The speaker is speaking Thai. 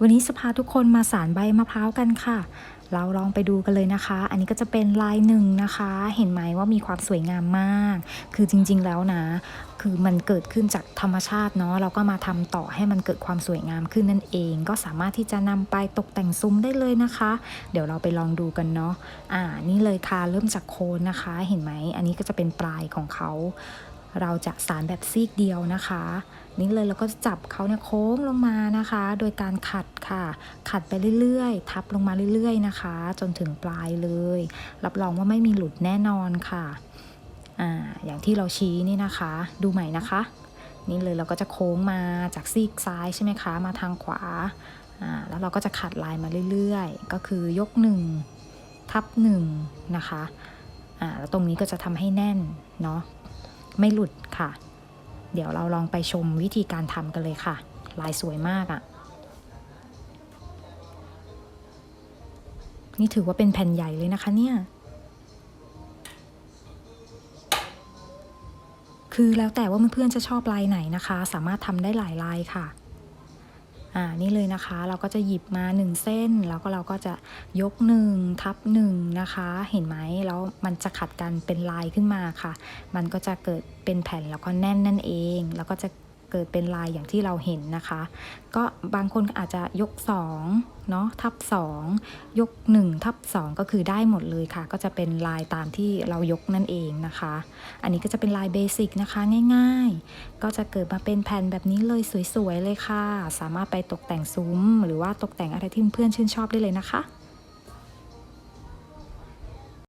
วันนี้จะพาทุกคนมาสารใบมะพร้าวกันค่ะ เราลองไปดูกันเลยนะคะ อันนี้ก็จะเป็นลายหนึ่งนะคะ เห็นไหมว่ามีความสวยงามมาก คือจริง ๆ แล้วนะ คือมันเกิดขึ้นจากธรรมชาติเนาะ เราก็มาทำต่อให้มันเกิดความสวยงามขึ้นนั่นเอง ก็สามารถที่จะนำไปตกแต่งซุ้มได้เลยนะคะ เดี๋ยวเราไปลองดูกันเนาะ อ่า นี่เลยค่ะ เริ่มจากโคนนะคะ เห็นไหม อันนี้ก็จะเป็นปลายของเขา เราจะสารแบบซีกเดียวนะคะ นี่เลยเราก็จะจับเขาเนี่ยโค้งลงมานะคะ โดยการขัดค่ะ ขัดไปเรื่อยๆ ทับลงมาเรื่อยๆนะคะ จนถึงปลายเลย รับรองว่าไม่มีหลุดแน่นอนค่ะอ่าอย่างที่เราชี้นี่นะคะ ดูใหม่นะคะ นี่เลยเราก็จะโค้งมาจากซีกซ้ายใช่ไหมคะ มาทางขวาอ่าแล้วเราก็จะขัดลายมาเรื่อยๆ ก็คือยกหนึ่งทับหนึ่งนะคะอ่าแล้วตรงนี้ก็จะทำให้แน่นเนาะ ไม่หลุดค่ะ เดี๋ยวเราลองไปชมวิธีการทำกันเลยค่ะ ลายสวยมากอะ่ะ นี่ถือว่าเป็นแผ่นใหญ่เลยนะคะเนี่ย คือแล้วแต่ว่าเพื่อนๆจะชอบลายไหนนะคะ สามารถทำได้หลายลายค่ะ อ่านี่เลยนะคะ เราก็จะหยิบมาหนึ่งเส้น แล้วก็เราก็จะยกหนึ่งทับหนึ่งนะคะ เห็นไหมแล้วมันจะขัดกันเป็นลายขึ้นมาค่ะ มันก็จะเกิดเป็นแผ่นแล้วก็แน่นนั่นเอง แล้วก็จะ เกิดเป็นลายอย่างที่เราเห็นนะคะ ก็บางคนอาจจะยก2เนาะทับ 2 ยก 1 ทับ 2 ก็คือได้หมดเลยค่ะ ก็จะเป็นลายตามที่เรายกนั่นเองนะคะ อันนี้ก็จะเป็นลายเบสิกนะคะง่ายๆ ก็จะเกิดมาเป็นแผ่นแบบนี้เลยสวยๆเลยค่ะ สามารถไปตกแต่งซุ้ม หรือว่าตกแต่งอะไรที่เพื่อนชื่นชอบได้เลยนะคะ